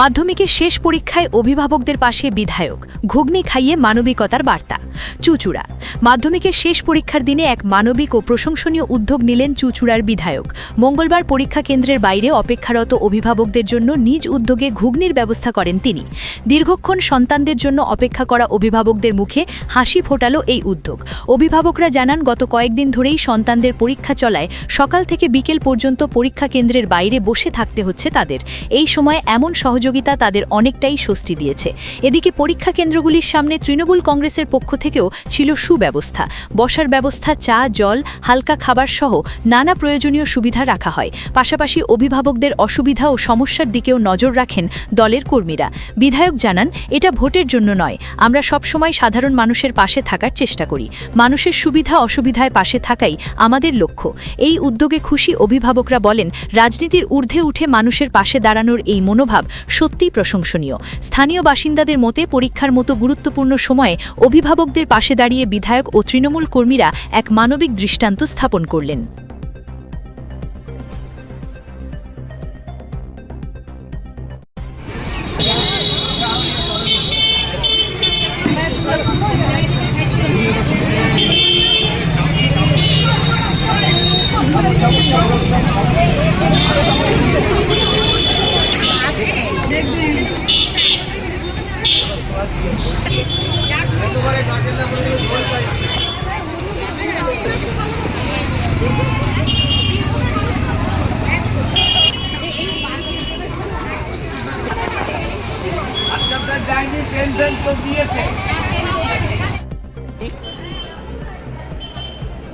মাধ্যমিকের শেষ পরীক্ষায় অভিভাবকদের পাশে বিধায়ক, ঘুগনি খাইয়ে মানবিকতার বার্তা। চুচুড়া। মাধ্যমিকের শেষ পরীক্ষার দিনে এক মানবিক ও প্রশংসনীয় উদ্যোগ নিলেন চুচুড়ার বিধায়ক। মঙ্গলবার পরীক্ষা কেন্দ্রের বাইরে অপেক্ষারত অভিভাবকদের জন্য নিজ উদ্যোগে ঘুগনির ব্যবস্থা করেন তিনি। দীর্ঘক্ষণ সন্তানদের জন্য অপেক্ষা করা অভিভাবকদের মুখে হাসি ফোটালো এই উদ্যোগ। অভিভাবকরা জানান, গত কয়েকদিন ধরেই সন্তানদের পরীক্ষা চলায় সকাল থেকে বিকেল পর্যন্ত পরীক্ষা কেন্দ্রের বাইরে বসে থাকতে হচ্ছে তাদের। এই সময় এমন সহযোগিতা তাদের অনেকটাই স্বস্তি দিয়েছে। এদিকে পরীক্ষা কেন্দ্রগুলির সামনে তৃণমূল কংগ্রেসের পক্ষ থেকেও ছিল সুব্যবস্থা। বসার ব্যবস্থা, চা, জল, হালকা খাবার সহ নানা প্রয়োজনীয় সুবিধা রাখা হয়। পাশাপাশি অভিভাবকদের অসুবিধা ও সমস্যার দিকেও নজর রাখেন দলের কর্মীরা। বিধায়ক জানান, এটা ভোটের জন্য নয়। আমরা সবসময় সাধারণ মানুষের পাশে থাকার চেষ্টা করি। মানুষের সুবিধা অসুবিধায় পাশে থাকাই আমাদের লক্ষ্য। এই উদ্যোগে খুশি অভিভাবকরা বলেন, রাজনীতির ঊর্ধ্বে উঠে মানুষের পাশে দাঁড়ানোর এই মনোভাব সত্যিই প্রশংসনীয়। স্থানীয় বাসিন্দাদের মতে পরীক্ষার মতো গুরুত্বপূর্ণ সময়ে অভিভাবকদের পাশে দাঁড়িয়ে বিধায়ক ও তৃণমূল কর্মীরা এক মানবিক দৃষ্টান্ত স্থাপন করলেন।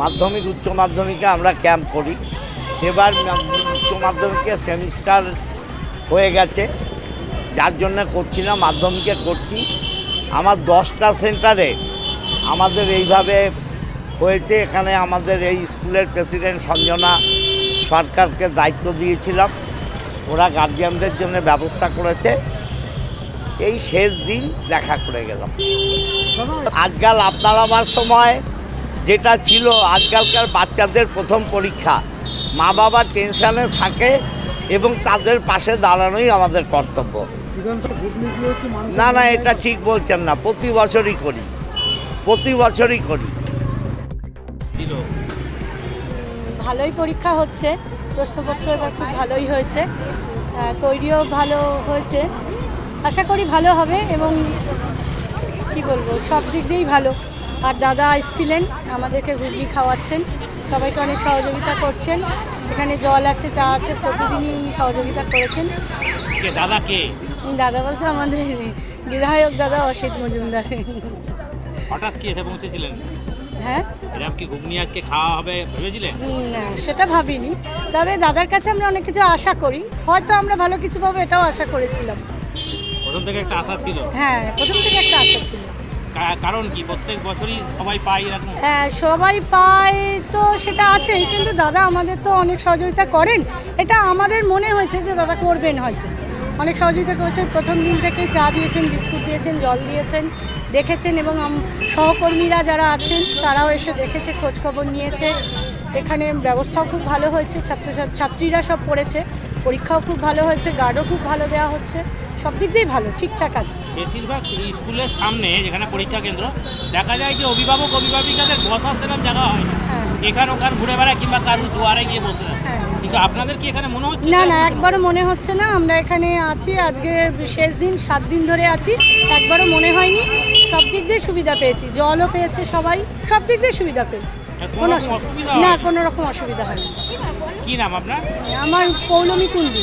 মাধ্যমিক, উচ্চ মাধ্যমিকে আমরা ক্যাম্প করি। এবার উচ্চ মাধ্যমিকে সেমিস্টার হয়ে গেছে। যার জন্য করছি না, মাধ্যমিকে করছি। আমার দশটা সেন্টারে আমাদের এইভাবে হয়েছে। এখানে আমাদের এই স্কুলের প্রেসিডেন্ট সঞ্জনা সরকারকে দায়িত্ব দিয়েছিলাম। ওরা গার্জিয়ানদের জন্য ব্যবস্থা করেছে। এই শেষ দিন দেখা করে গেলাম। আজকাল আপনার আমার সময়, যেটা ছিল আজকালকার বাচ্চাদের প্রথম পরীক্ষা। মা বাবা টেনশানে থাকে এবং তাদের পাশে দাঁড়ানোই আমাদের কর্তব্য। না না, এটা ঠিক বলছেন না, প্রতি বছরই করি। প্রতি বছরই করি। ভালোই পরীক্ষা হচ্ছে, প্রশ্নপত্র এবার খুব ভালোই হয়েছে। তৈরিও ভালো হয়েছে। আশা করি ভালো হবে এবং কি বলব সব দিক দিয়েই ভালো। আর দাদা এসছিলেন আমাদেরকে ঘুগনি খাওয়াচ্ছেন। সবাইকে অনেক সহযোগিতা করছেন। এখানে জল আছে চা আছে প্রতিদিনই উনি সহযোগিতা করেছেন। দাদা কে? দাদা বলতে আমাদের বিধায়ক দাদা অসিত মজুমদার। হঠাৎ কি এসে পৌঁছেছিলেন? হ্যাঁ? এরকম কি ঘুগনি আজকে খাওয়া হবে ভেবেছিলেন? না সেটা ভাবিনি। তবে দাদার কাছে আমরা অনেক কিছু আশা করি। হয়তো আমরা ভালো কিছু পাবো এটাও আশা করেছিলাম। প্রথম থেকে একটা আশা ছিল? হ্যাঁ প্রথম থেকে একটা আশা ছিল। কারণ কি? প্রত্যেক বছরই সবাই পায় এরকম? হ্যাঁ সবাই পায় তো সেটা আছেই কিন্তু দাদা আমাদের তো অনেক সহযোগিতা করেন। এটা আমাদের মনে হয়েছে যে দাদা করবেন হয়তো। অনেক সহযোগিতা করেছেন প্রথম দিন থেকে চা দিয়েছেন বিস্কুট দিয়েছেন জল দিয়েছেন দেখেছেন এবং সহকর্মীরা যারা আছেন তারাও এসে দেখেছে খোঁজখবর নিয়েছে। এখানে ব্যবস্থাও খুব ভালো হয়েছে ছাত্র ছাত্রীরা সব পড়েছে পরীক্ষাও খুব ভালো হয়েছে গার্ডও খুব ভালো দেওয়া হচ্ছে সব দিক দিয়েই ভালো ঠিকঠাক আছে। বেশিরভাগ স্কুলের সামনে যেখানে পরীক্ষা কেন্দ্র দেখা যায় যে অভিভাবক অভিভাবিকাদের বসার সেরকম জায়গা হয় না। হ্যাঁ। এখানে ওখানে ঘুরে বেড়ায় কিংবা কারুর দুয়ারে গিয়ে বসে হ্যাঁ। কিন্তু আপনাদের কি এখানে মনে হচ্ছে না না একবারও মনে হচ্ছে না আমরা এখানে আছি আজকে শেষ দিন সাত দিন ধরে আছি একবারও মনে হয়নি। সব দিক দিয়ে সুবিধা পেয়েছি জলও পেয়েছে সবাই সব দিক দিয়ে সুবিধা পেয়েছি। কোনো অসুবিধা না কোনো রকম অসুবিধা হয়নি। কি নাম আপনার? আমার পৌলমী কুণ্ডু।